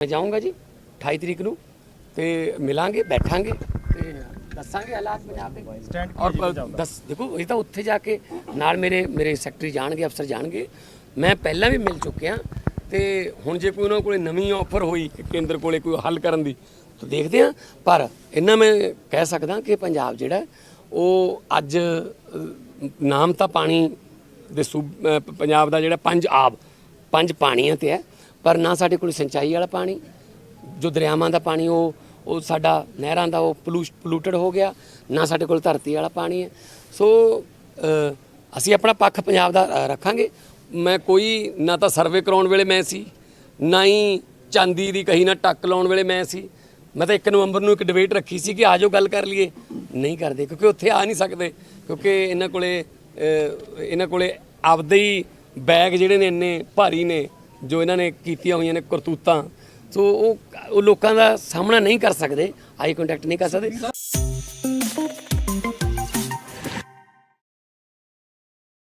ਮੈਂ ਜਾਊਂਗਾ ਜੀ 28 ਤਰੀਕ ਨੂੰ ਤੇ ਮਿਲਾਂਗੇ ਬੈਠਾਂਗੇ ਤੇ ਦੱਸਾਂਗੇ ਹਾਲਾਤ ਪੰਜਾਬ ਦੇ। ਔਰ? ਦੱਸ ਦੇਖੋ ਇਹ ਤਾਂ ਉੱਥੇ ਜਾ ਕੇ ਨਾਲ ਮੇਰੇ ਮੇਰੇ ਸੈਕਟਰੀ ਜਾਣਗੇ ਅਫਸਰ ਜਾਣਗੇ। ਮੈਂ ਪਹਿਲਾਂ ਵੀ ਮਿਲ ਚੁੱਕਿਆ ਤੇ ਹੁਣ ਜੇ ਕੋਈ ਉਹਨਾਂ ਕੋਲੇ ਨਵੀਂ ਆਫਰ ਹੋਈ ਕੇਂਦਰ ਕੋਲੇ ਕੋਈ ਹੱਲ ਕਰਨ ਦੀ ਤਾਂ ਦੇਖਦੇ ਆ ਪਰ ਇਹਨਾਂ ਮੈਂ ਕਹਿ ਸਕਦਾ ਕਿ ਪੰਜਾਬ ਜਿਹੜਾ ਉਹ ਅੱਜ ਨਾਮ ਤਾਂ ਪਾਣੀ ਦੇ ਪੰਜਾਬ ਦਾ ਜਿਹੜਾ ਪੰਜ ਆਬ ਪੰਜ ਪਾਣੀਆਂ ਤੇ ਹੈ। ਪਰ ਨਾ ਸਾਡੇ ਕੋਲ ਸਿੰਚਾਈ ਵਾਲਾ ਪਾਣੀ, ਜੋ ਦਰਿਆਵਾਂ ਦਾ ਪਾਣੀ, ਉਹ ਉਹ ਸਾਡਾ ਨਹਿਰਾਂ ਦਾ, ਉਹ ਪੋਲੂਟਡ ਹੋ ਗਿਆ, ਨਾ ਸਾਡੇ ਕੋਲ ਧਰਤੀ ਵਾਲਾ ਪਾਣੀ ਹੈ। ਸੋ ਅਸੀਂ ਆਪਣਾ ਪੱਖ ਪੰਜਾਬ ਦਾ ਰੱਖਾਂਗੇ। ਮੈਂ ਕੋਈ, ਨਾ ਤਾਂ ਸਰਵੇ ਕਰਾਉਣ ਵੇਲੇ ਮੈਂ ਸੀ, ਨਾ ਹੀ ਚਾਂਦੀ ਦੀ ਕਹੀ ਨਾ ਟੱਕ ਲਾਉਣ ਵੇਲੇ ਮੈਂ ਸੀ। ਮੈਂ ਤਾਂ 1 ਨਵੰਬਰ ਨੂੰ ਇੱਕ ਡਿਬੇਟ ਰੱਖੀ ਸੀ ਕਿ ਆਜੋ ਗੱਲ ਕਰ ਲਈਏ। ਨਹੀਂ ਕਰਦੇ, ਕਿਉਂਕਿ ਉੱਥੇ ਆ ਨਹੀਂ ਸਕਦੇ, ਕਿਉਂਕਿ ਇਹਨਾਂ ਕੋਲੇ ਇਹਨਾਂ ਕੋਲੇ ਆਪਦੇ ਹੀ ਬੈਗ ਜਿਹੜੇ ਨੇ ਇੰਨੇ ਭਾਰੀ ਨੇ ਜੋ ਇਹਨਾਂ ਨੇ ਕੀਤੀਆਂ ਹੋਈਆਂ ਨੇ ਕਰਤੂਤਾਂ, ਸੋ ਉਹ ਉਹ ਲੋਕਾਂ ਦਾ ਸਾਹਮਣਾ ਨਹੀਂ ਕਰ ਸਕਦੇ ਆਈ ਕੰਟੈਕਟ ਨਹੀਂ ਕਰ ਸਕਦੇ।